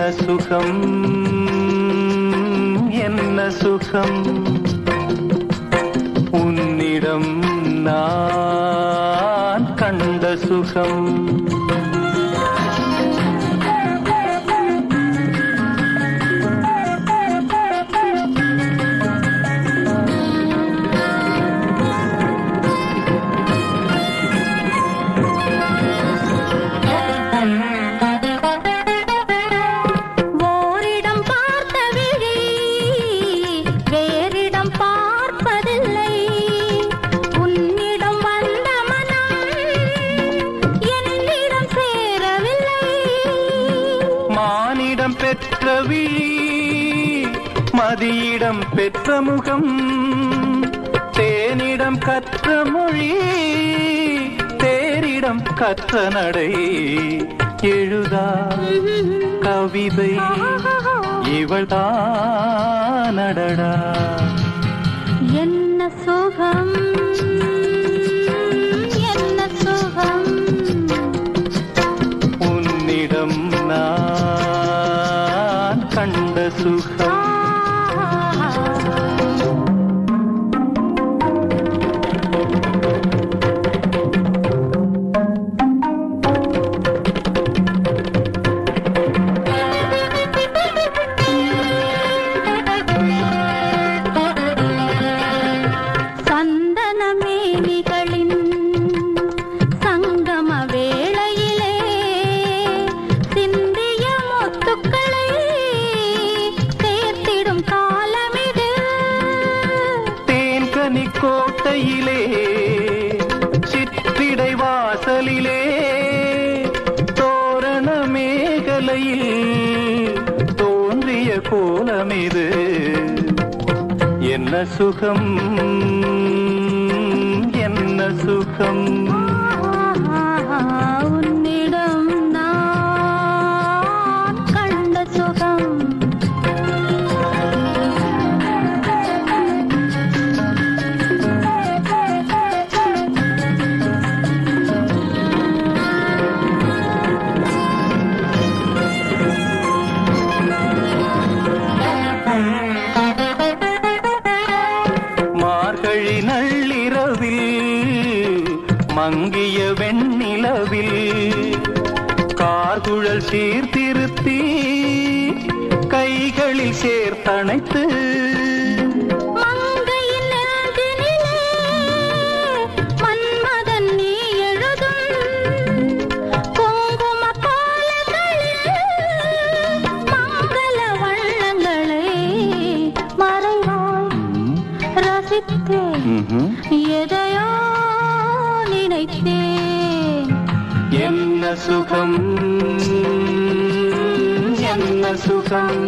என்ன சுகம்? என்ன சுகம்? உன்னிடம் நான் கண்ட சுகம். பெற்ற விழி மதியிடம் பெற்ற முகம் தேனிடம் கற்ற மொழி தேரிடம் கற்ற நடை. எழுதா கவிதை இவள்தான் நடடா என்ன சோகா கண்ட தேன்கனி கோட்டையிலே சிற்றிடை வாசலிலே தோரண மேகலையில் தோன்றிய கோலமிது. என்ன சுகம் என்ன சுகம். மங்கிய வெண்ணிலவில் கார்குழல் சீர்திருத்தி கைகளில் சேர்த்தணைத்து. எதையோ நினைத்தேன் என்ன சுகம் என்ன சுகம்